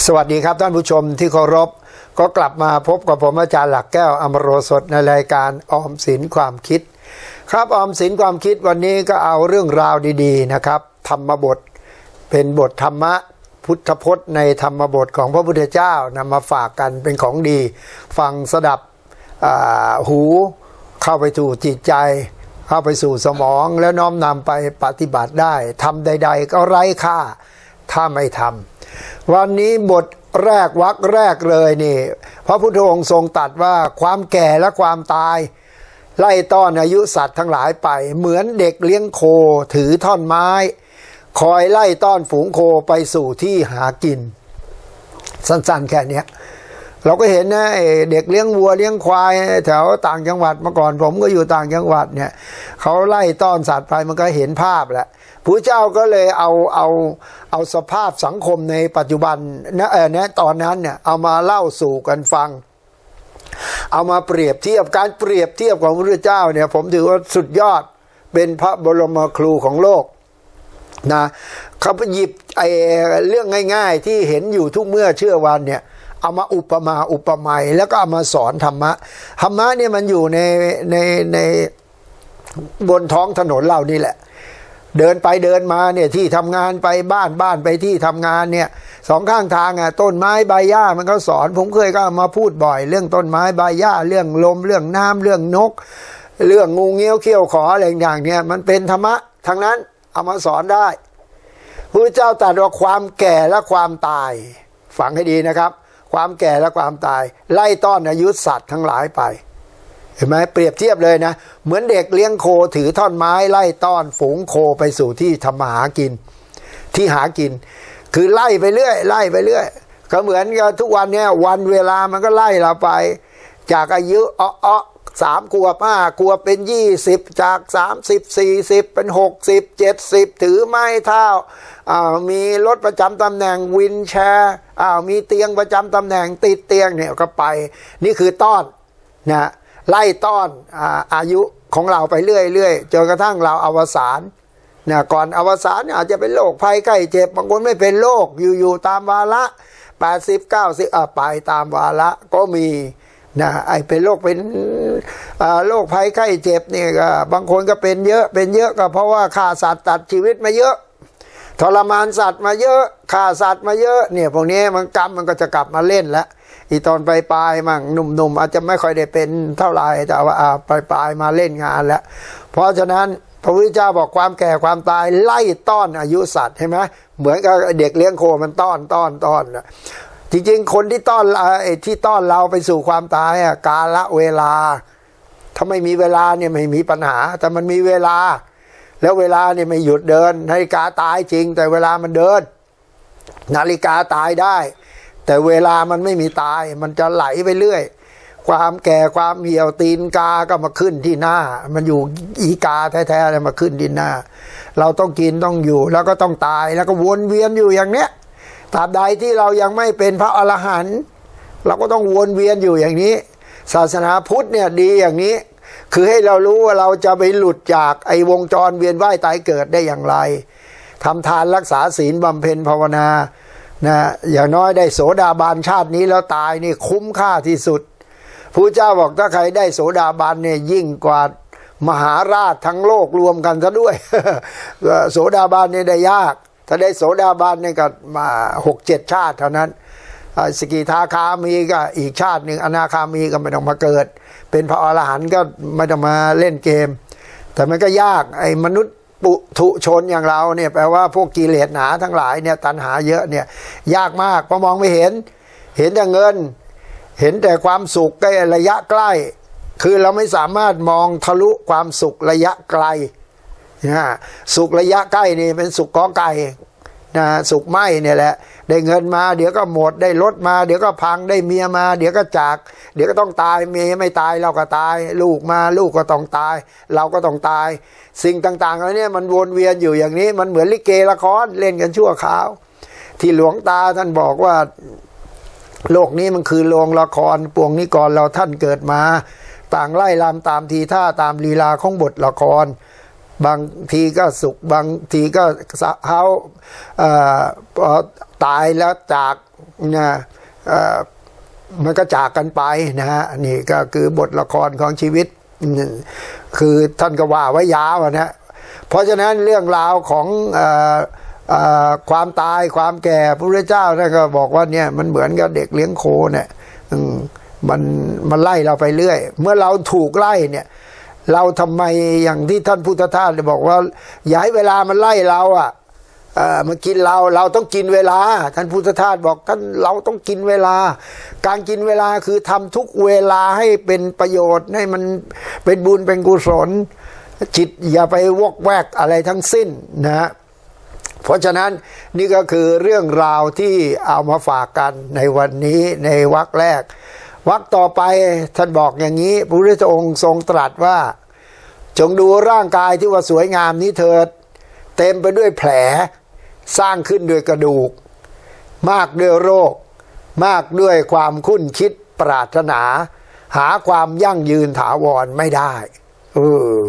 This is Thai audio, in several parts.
สวัสดีครับท่านผู้ชมที่เคารพ ก็กลับมาพบกับผมอาจารย์หลักแก้วอมโรสดในรายการออมสินความคิด ครับออมสินความคิดวันนี้ก็เอาเรื่องราวดีๆนะครับ ธรรมบท เป็นบทธรรมะพุทธพจน์ในธรรมบทของพระพุทธเจ้านำมาฝากกันเป็นของดี ฟังสดับหูเข้าไปสู่จิตใจ เข้าไปสู่สมองแล้วน้อมนำไปปฏิบัติได้ทำใด ๆ ก็ไร้ค่าถ้าไม่ทำ วันนี้บทแรกวักแรกเลยนี่ พระพุทธองค์ทรงตัดว่าความแก่และความตาย ไล่ต้อนอายุสัตว์ทั้งหลายไป เหมือนเด็กเลี้ยงโคถือท่อนไม้ คอยไล่ต้อนฝูงโคไปสู่ที่หากิน สั้นๆแค่นี้ เราก็เห็นนะไอ้เด็กเลี้ยงวัวเลี้ยงควาย แถวต่างจังหวัดเมื่อก่อนผมก็อยู่ต่างจังหวัดเนี่ยเขาไล่ต้อนสัตว์ไปมันก็เห็นภาพแหละพระเจ้าก็เลยเอาเอาเอาสภาพสังคมในปัจจุบันนะเออนะตอนนั้นเนี่ยเอามาเล่าสู่กันฟัง เอามาเปรียบเทียบการเปรียบเทียบของพระเจ้าเนี่ยผมถือว่าสุดยอดเป็นพระบรมครูของโลกนะเขาไปหยิบไอ้เรื่องง่าย ๆ ที่เห็นอยู่ทุกเมื่อเชื่อวันเนี่ย เอามาอุปมาอุปไมยแล้วก็เอามาสอนธรรมะธรรมะเนี่ยมันอยู่ในในในบนท้องถนนเรานี่แหละ เดินไปเดินมาเนี่ยที่ทำงานไปบ้านบ้านไปที่ทำงานเนี่ยสองข้างทางอะต้นไม้ใบหญ้ามันก็สอน ผมเคยก็เอามาพูดบ่อย เรื่องต้นไม้ใบหญ้าเรื่องลม เรื่องน้ำเรื่องนก เรื่องงูเงี้ยวเขี้ยวขออะไรอย่างเนี่ยมันเป็นธรรมะทั้งนั้นเอามาสอนได้พระเจ้าตรัสว่าความแก่และความตาย ฟังให้ดีนะครับ ความแก่และความตาย ไล่ต้อนอายุสัตว์ทั้งหลายไป เห็นไหมเปรียบเทียบเลยนะ เหมือนเด็กเลี้ยงโคถือท่อนไม้ไล่ต้อนฝูงโคไปสู่ที่ทำมาหากิน ที่หากิน คือไล่ไปเรื่อย ไล่ไปเรื่อย ก็เหมือนกับทุกวันเนี้ยวันเวลามันก็ไล่เราไป จากอายุอ้อสามขวบห้าขวบเป็นยี่สิบจากสามสิบสี่สิบเป็นหกสิบเจ็ดสิบถือไม้เท้า อ่าวมีรถประจำตำแหน่งวินแชร์อ้าวมีเตียงประจำตำแหน่งติดเตียงเนี่ยก็ไป นี่คือต้อนนะไล่ต้อนอาอายุของเราไปเรื่อยๆจนกระทั่งเราอวสานนะก่อนอวสานอาจจะเป็นโรคภัยไข้เจ็บบางคนไม่เป็นโรคอยู่ๆตามวาระ80 90อะไปตามวาระก็มีนะไอเป็นโรคเป็นโรคภัยไข้เจ็บเนี่ยก็บางคนก็เป็นเยอะเป็นเยอะก็เพราะว่าฆ่าสัตว์ตัดชีวิตมาเยอะ ทรมานสัตว์มาเยอะฆ่าสัตว์มาเยอะเนี่ยพวกนี้มันกรรมมันก็จะกลับมาเล่นแล้วอีตอนปลายปลายมั่งหนุ่มๆอาจจะไม่ค่อยได้เป็นเท่าไหร่แต่ว่าอ่าปลายปลายมาเล่นงานแล้ว เพราะฉะนั้นพระพุทธเจ้าบอกความแก่ความตายไล่ต้อนอายุสัตว์ใช่ไหมเหมือนกับเด็กเลี้ยงโคมันต้อนต้อนต้อนนะจริงๆ คนที่ต้อนอ่าไอ้ที่ต้อนเราไปสู่ความตายอะกาละเวลา ถ้าไม่มีเวลาเนี่ยไม่มีปัญหา แต่มันมีเวลา แล้วเวลาเนี่ยไม่หยุดเดิน นาฬิกาตายจริง แต่เวลามันเดิน นาฬิกาตายได้ แต่เวลามันไม่มีตาย มันจะไหลไปเรื่อย ความแก่ความเหี่ยวตีนกาก็มาขึ้นที่หน้า มันอยู่อีกาแท้ๆเลยมาขึ้นที่หน้า เราต้องกินต้องอยู่แล้วก็ต้องตายแล้วก็วนเวียนอยู่อย่างเนี้ยตราบใดที่เรายังไม่เป็นพระอรหันต์เราก็ต้องวนเวียนอยู่อย่างนี้ ศาสนาพุทธเนี่ยดีอย่างนี้ คือให้เรารู้ว่าเราจะไปหลุดจากไอ้วงจรเวียนว่ายตายเกิดได้อย่างไรทำทานรักษาศีลบำเพ็ญภาวนานะอย่างน้อยได้โสดาบันชาตินี้แล้วตายนี่คุ้มค่าที่สุดพระเจ้าบอกถ้าใครได้โสดาบันเนี่ยยิ่งกว่ามหาราชทั้งโลกรวมกันซะด้วยโสดาบันเนี่ยได้ยาก ถ้าได้โสดาบันเนี่ยก็มาหกเจ็ดชาติเท่านั้นสกิทาคามีก็อีกชาติหนึ่งอนาคามีก็ไม่ต้องมาเกิด เป็นพระอรหันต์ก็ไม่ต้องมาเล่นเกม แต่มันก็ยากไอ้มนุษย์ปุถุชนอย่างเราเนี่ยแปลว่าพวกกิเลสหนาทั้งหลายเนี่ยตัณหาเยอะเนี่ยยากมากเพราะมองไม่เห็น เห็นแต่เงิน เห็นแต่ความสุขใกล้ระยะใกล้ คือเราไม่สามารถมองทะลุความสุขระยะไกลนะสุขระยะใกล้นี่เป็นสุขกอไก่ นะสุขไหมเนี่ยแหละ ได้เงินมาเดี๋ยวก็หมดได้รถมา เดี๋ยวก็พังได้เมียมา เดี๋ยวก็จาก เดี๋ยวก็ต้องตายเมียไม่ตายเราก็ตาย ลูกมาลูกก็ต้องตาย เราก็ต้องตาย สิ่งต่างๆเหล่านี้มันวนเวียนอยู่อย่างนี้ มันเหมือนลิเกละครเล่นกันชั่วคราว ที่หลวงตาท่านบอกว่า โลกนี้มันคือโรงละครปวงนิกรเราท่านเกิดมา ต่างไล่ลำตามทีท่าตามลีลาของบทละคร บางทีก็สุขบางทีก็เฮาพอตายแล้วจากนะเอ่อมันก็จากกันไปนะฮะนี่ก็คือบทละครของชีวิต คือท่านก็ว่าไว้ยาวนะเพราะฉะนั้นเรื่องราวของออความตายความแก่พระพุทธเจ้าท่านก็บอกว่าเนี่ยมันเหมือนกับเด็กเลี้ยงโคเนี่ยมันมันไล่เราไปเรื่อย เมื่อเราถูกไล่เนี่ย เราทำไมอย่างที่ท่านพุทธทาสบอกว่าอย่าให้เวลามันไล่เราอะมากินเราเราต้องกินเวลา ท่านพุทธทาสบอกท่านเราต้องกินเวลา การกินเวลาคือทำทุกเวลาให้เป็นประโยชน์ให้มันเป็นบุญเป็นกุศล จิตอย่าไปวกแวกอะไรทั้งสิ้นนะ เพราะฉะนั้นนี่ก็คือเรื่องราวที่เอามาฝากกันในวันนี้ในวรรคแรก วรรคต่อไปท่านบอกอย่างนี้ พระพุทธองค์ทรงตรัสว่า จงดูร่างกายที่ว่าสวยงามนี้เถิด เต็มไปด้วยแผล สร้างขึ้นด้วยกระดูก มากด้วยโรค มากด้วยความคุ้นคิดปรารถนา หาความยั่งยืนถาวรไม่ได้เออ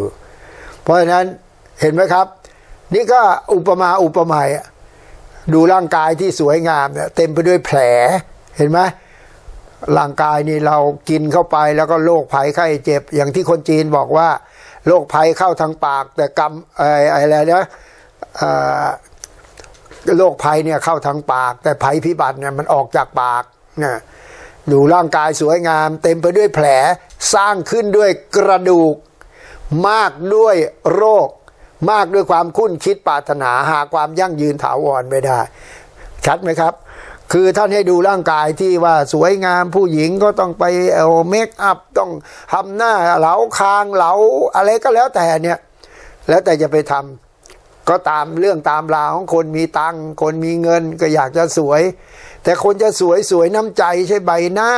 เพราะฉะนั้นเห็นไหมครับ นี่ก็อุปมาอุปไมยอะดูร่างกายที่สวยงามเนี่ยเต็มไปด้วยแผลเห็นไหม ร่างกายนี่เรากินเข้าไปแล้วก็โรคภัยไข้เจ็บ อย่างที่คนจีนบอกว่าโรคภัยเข้าทางปาก แต่กรรมอะไรนะโรคภัยเนี่ยเข้าทางปาก แต่ภัยพิบัติเนี่ยมันออกจากปากเนี่ยดูร่างกายสวยงาม เต็มไปด้วยแผลสร้างขึ้นด้วยกระดูก มากด้วยโรค มากด้วยความคุ้นคิดปรารถนาหาความยั่งยืนถาวรไม่ได้ ชัดไหมครับ คือท่านให้ดูร่างกายที่ว่าสวยงามผู้หญิงก็ต้องไปเอาเมคอัพต้องทำหน้าเหลาคางเหลาอะไรก็แล้วแต่เนี่ย แล้วแต่จะไปทำก็ตามเรื่องตามราวของคนมีตังคนมีเงินก็อยากจะสวย แต่คนจะสวยสวยน้ำใจใช่ใบหน้า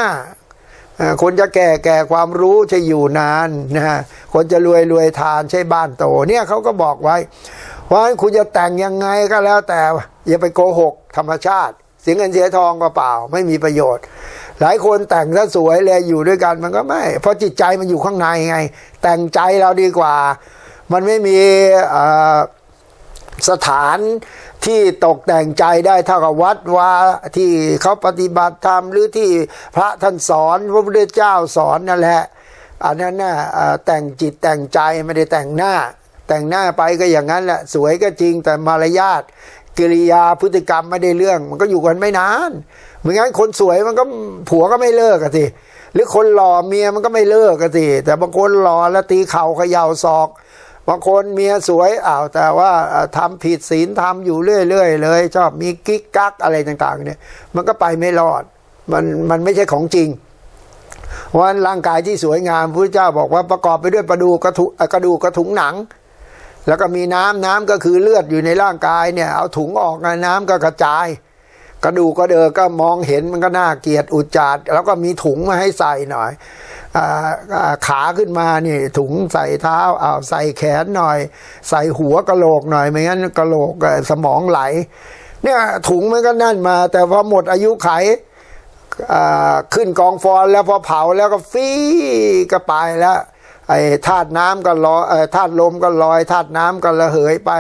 คนจะแก่แก่ความรู้จะอยู่นานนะฮะคนจะรวยรวยทานใช่บ้านโต เนี่ยเขาก็บอกไว้ว่าคุณจะแต่งยังไงก็แล้วแต่ อย่าไปโกหกธรรมชาติ เสียเงินเสียทองเปล่าไม่มีประโยชน์ หลายคนแต่งถ้าสวยเลยอยู่ด้วยกันมันก็ไม่ เพราะจิตใจมันอยู่ข้างในไง แต่งใจเราดีกว่า มันไม่มีสถานที่ตกแต่งใจได้เท่ากับวัดวาที่เขาปฏิบัติธรรมหรือที่พระท่านสอนพระพุทธเจ้าสอนนั่นแหละอันนั้นน่ะเอ่อแต่งจิตแต่งใจไม่ได้แต่งหน้า แต่งหน้าไปก็อย่างนั้นแหละสวยก็จริงแต่มารยาท กิริยาพฤติกรรมไม่ได้เรื่อง มันก็อยู่กันไม่นานไม่งั้นคนสวยมันก็ผัวก็ไม่เลิกกันสิหรือคนหล่อเมียมันก็ไม่เลิกกันสิแต่บางคนหล่อแล้วตีเข่าเขย่าศอกบางคนเมียสวยอ้าวแต่ว่าเอ่อทำผิดศีลทำอยู่เรื่อยๆเลย ชอบมีกิ๊กกักอะไรต่างๆ เนี่ย มันก็ไปไม่รอด มันมันไม่ใช่ของจริงเพราะฉะนั้นร่างกายที่สวยงามพระเจ้าบอกว่าประกอบไปด้วยกระดูกกระถุกระดูกกระถุงหนัง แล้วก็มีน้ำน้ำก็คือเลือดอยู่ในร่างกายเนี่ย เอาถุงออกนะน้ำก็กระจาย กระดูกก็เดอก็มองเห็นมันก็น่าเกลียดอุจจาดแล้วก็มีถุงมาให้ใส่หน่อยออขาขึ้นมานี่ถุงใส่เท้าเอาใส่แขนหน่อย ใส่หัวกะโหลกหน่อยไม่งั้นกะโหลกสมองไหล เนี่ยถุงมันก็นั่นมา แต่พอหมดอายุไขขึ้นกองฟอนแล้วพอเผาแล้วก็ฟีก็ไปแล้ว ไอ้ธาตุน้ำก็ลอยเอ่อธาตุลมก็ลอยธาตุน้ำก็ระเหยไป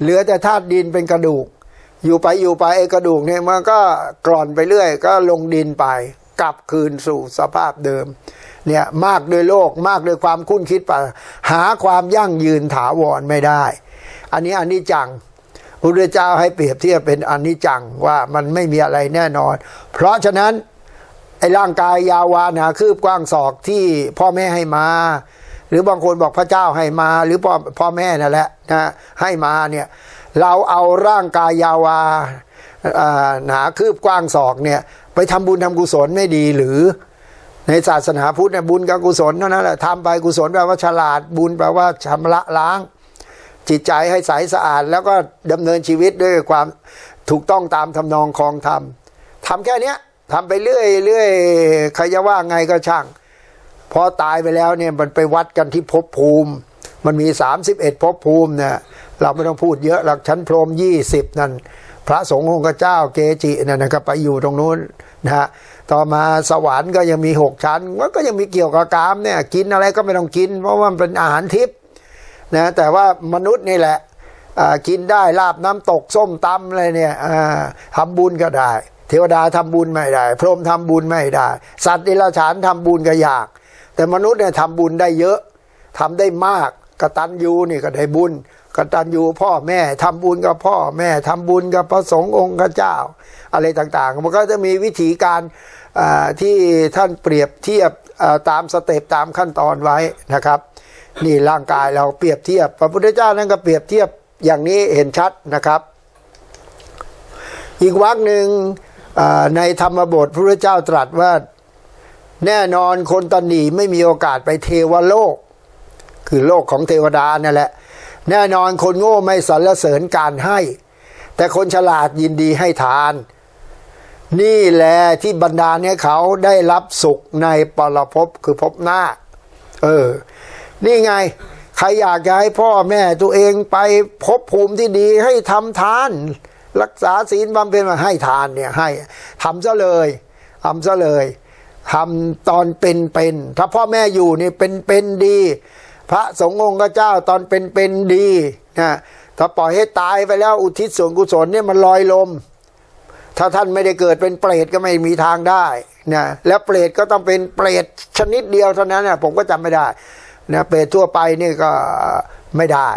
เหลือแต่ธาตุดินเป็นกระดูก อยู่ไปอยู่ไปไอ้กระดูกเนี่ยมันก็กร่อนไปเรื่อย ก็ลงดินไป กลับคืนสู่สภาพเดิม เนี่ยมากโดยโลกมากโดยความคุ้นคิดไปหาความยั่งยืนถาวรไม่ได้ อันนี้อันนี้จังพระพุทธเจ้าให้เปรียบเทียบเป็นอันนี้จังว่ามันไม่มีอะไรแน่นอน เพราะฉะนั้นไอ้ร่างกายยาววานาคืบกว้างศอกที่พ่อแม่ให้มา หรือบางคนบอกพระเจ้าให้มา หรือพ่อพ่อแม่นั่นแหละนะให้มาเนี่ยเราเอาร่างกายยาวาหนาคืบกว้างศอกเนี่ยไปทำบุญทำกุศลไม่ดีหรือในศาสนาพุทธเนี่ยบุญกับกุศลเท่านั้นแหละทำไปกุศลแปลว่าฉลาดบุญแปลว่าชำระล้าง จิตใจให้ใสสะอาด แล้วก็ดำเนินชีวิตด้วยความถูกต้องตามทำนองคลองธรรมทำแค่เนี้ยทำไปเรื่อยเรื่อยใครจะว่าไงก็ช่าง พอตายไปแล้วเนี่ยมันไปวัดกันที่ภพภูมิ มันมี 31ภพภูมิเนี่ยเราไม่ต้องพูดเยอะหลักชั้นพรหมยี่สิบนั่นพระสงฆ์องค์เจ้าเกจินั่นนะครับไปอยู่ตรงนู้นนะฮะต่อมาสวรรค์ก็ยังมีหกชั้นมันก็ยังมีเกี่ยวกับกามเนี่ยกินอะไรก็ไม่ต้องกิน เพราะว่ามันเป็นอาหารทิพย์นะแต่ว่ามนุษย์นี่แหละอ่ากินได้ลาบน้ำตกส้มตำอะไรเนี่ยอ่าทำบุญก็ได้ เทวดาทำบุญไม่ได้ พรหมทำบุญไม่ได้ สัตว์เดรัจฉานทำบุญก็ยาก แต่มนุษย์เนี่ยทำบุญได้เยอะทำได้มากกตัญญูนี่ก็ได้บุญกตัญญูพ่อแม่ทำบุญกับพ่อแม่ทำบุญกับพระสงฆ์องค์เจ้า อะไรต่างๆ มันก็จะมีวิธีการที่ท่านเปรียบเทียบตามสเต็ปตามขั้นตอนไว้นะครับ นี่ร่างกายเราเปรียบเทียบ พระพุทธเจ้านั่นก็เปรียบเทียบอย่างนี้เห็นชัดนะครับ อีกวรรคหนึ่งในธรรมบทพระพุทธเจ้าตรัสว่า แน่นอนคนตันหนีไม่มีโอกาสไปเทวโลก คือโลกของเทวดานั่นแหละ แน่นอนคนโง่ไม่สรรเสริญการให้ แต่คนฉลาดยินดีให้ทาน นี่แหละที่บรรดาเนี่ยเขาได้รับสุขในปรภพคือภพหน้า เออ นี่ไงใครอยากจะให้พ่อแม่ตัวเองไปพบภูมิที่ดีให้ทำทาน รักษาศีลบำเพ็ญมาให้ทานเนี่ยให้ทำซะเลยทำซะเลย ทำตอนเป็นเป็นถ้าพ่อแม่อยู่นี่เป็นเป็นดี พระสงฆ์องค์เจ้าตอนเป็นเป็นดีนะถ้าปล่อยให้ตายไปแล้วอุทิศส่วนกุศลเนี่ยมันลอยลม ถ้าท่านไม่ได้เกิดเป็นเปรตก็ไม่มีทางได้นะแล้วเปรตก็ต้องเป็นเปรตชนิดเดียวเท่านั้นนะผมก็จำไม่ได้นะเปรตทั่วไปนี่ก็ไม่ได้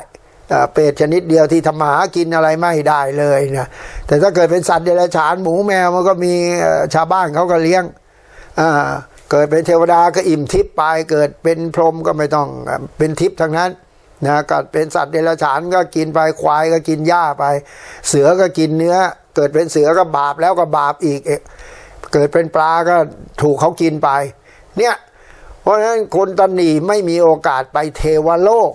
เปรตชนิดเดียวที่ทำมาหากินอะไรไม่ได้เลยนะแต่ถ้าเกิดเป็นสัตว์เดรัจฉานหมูแมวมันก็มีชาวบ้านเขาก็เลี้ยง เกิดเป็นเทวดาก็อิ่มทิพย์ไป เกิดเป็นพรหมก็ไม่ต้องเป็นทิพย์ทั้งนั้นนะก็เป็นสัตว์เดรัจฉานก็กินไปควายก็กินหญ้าไป เสือก็กินเนื้อ เกิดเป็นเสือก็บาปแล้วก็บาปอีก เกิดเป็นปลาก็ถูกเขากินไป เนี่ยเพราะฉะนั้นคนตันหนีไม่มีโอกาสไปเทวโลก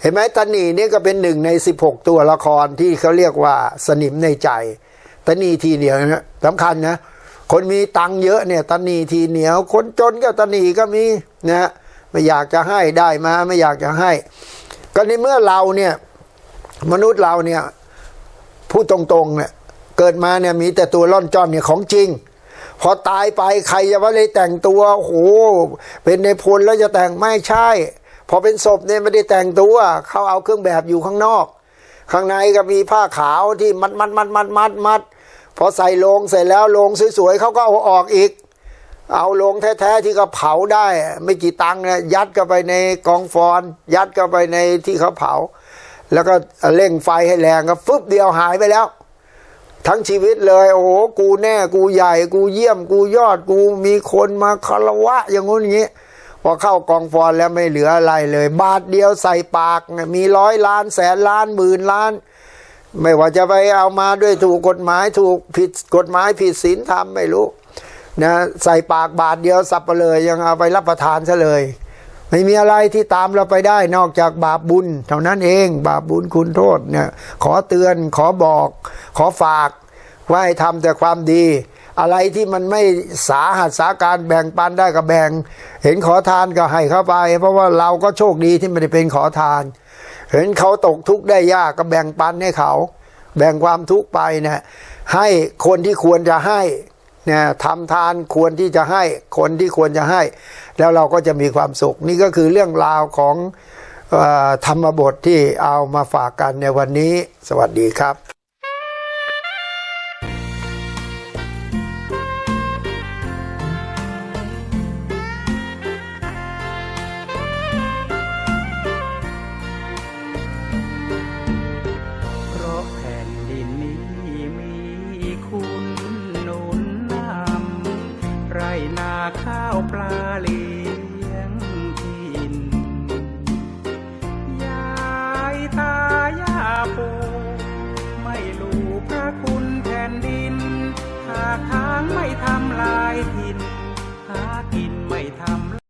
เห็นไหมตันหนีนี่ก็เป็นหนึ่งใน 16 ตัวละครที่เขาเรียกว่าสนิมในใจตันหนีทีเหนียวนะสำคัญนะ คนมีตังค์เยอะเนี่ยตันนีทีเหนียว คนจนก็ตันนีก็มีนะไม่อยากจะให้ได้มาไม่อยากจะให้ ก็ในเมื่อเราเนี่ยมนุษย์เราเนี่ยพูดตรงๆเนี่ยเกิดมาเนี่ยมีแต่ตัวร่อนจ้อนเนี่ยของจริง พอตายไปใครจะว่าเลยแต่งตัวโอ้โหเป็นในพลแล้วจะแต่งไม่ใช่ พอเป็นศพเนี่ยไม่ได้แต่งตัวเขาเอาเครื่องแบบอยู่ข้างนอก ข้างในก็มีผ้าขาวที่มัดมัดมัดมัดมัดมัด พอใส่ลงเสร็จแล้วลงสวยๆเขาก็เอาออกอีก เอาลงแท้ๆที่เขาเผาได้ ไม่กี่ตังค์นี่ยยัดเข้าไปในกองฟอน ยัดเข้าไปในที่เขาเผา แล้วก็เร่งไฟให้แรงก็ฟึบเดียวหายไปแล้ว ทั้งชีวิตเลย โอ้โหกูแน่กูใหญ่ กูเยี่ยมกูยอดกูมีคนมาคารวะ อย่างงู้นอย่างงี้พอเข้ากองฟอนแล้วไม่เหลืออะไรเลย บาทเดียวใส่ปาก มีร้อยล้านแสนล้านหมื่นล้าน ไม่ว่าจะไปเอามาด้วยถูกกฎหมายถูกผิดกฎหมายผิดศีลธรรมไม่รู้นะใส่ปากบาทเดียวสับไปเลยยังเอาไปรับประทานซะเลย ไม่มีอะไรที่ตามเราไปได้นอกจากบาปบุญ เท่านั้นเองบาปบุญคุณโทษเนี่ยขอเตือนขอบอก ขอฝากว่าให้ทำแต่ความดี อะไรที่มันไม่สาหัสสาการแบ่งปันได้ก็แบ่ง เห็นขอทานก็ให้เข้าไป เพราะว่าเราก็โชคดีที่ไม่ได้เป็นขอทาน เห็นเขาตกทุกข์ได้ยากก็แบ่งปันให้เขา แบ่งความทุกข์ไปเนี่ยให้คนที่ควรจะให้เนี่ยทำทานควรที่จะให้คนที่ควรจะให้ แล้วเราก็จะมีความสุข นี่ก็คือเรื่องราวของอธรรมบทที่เอามาฝากกันในวันนี้ สวัสดีครับ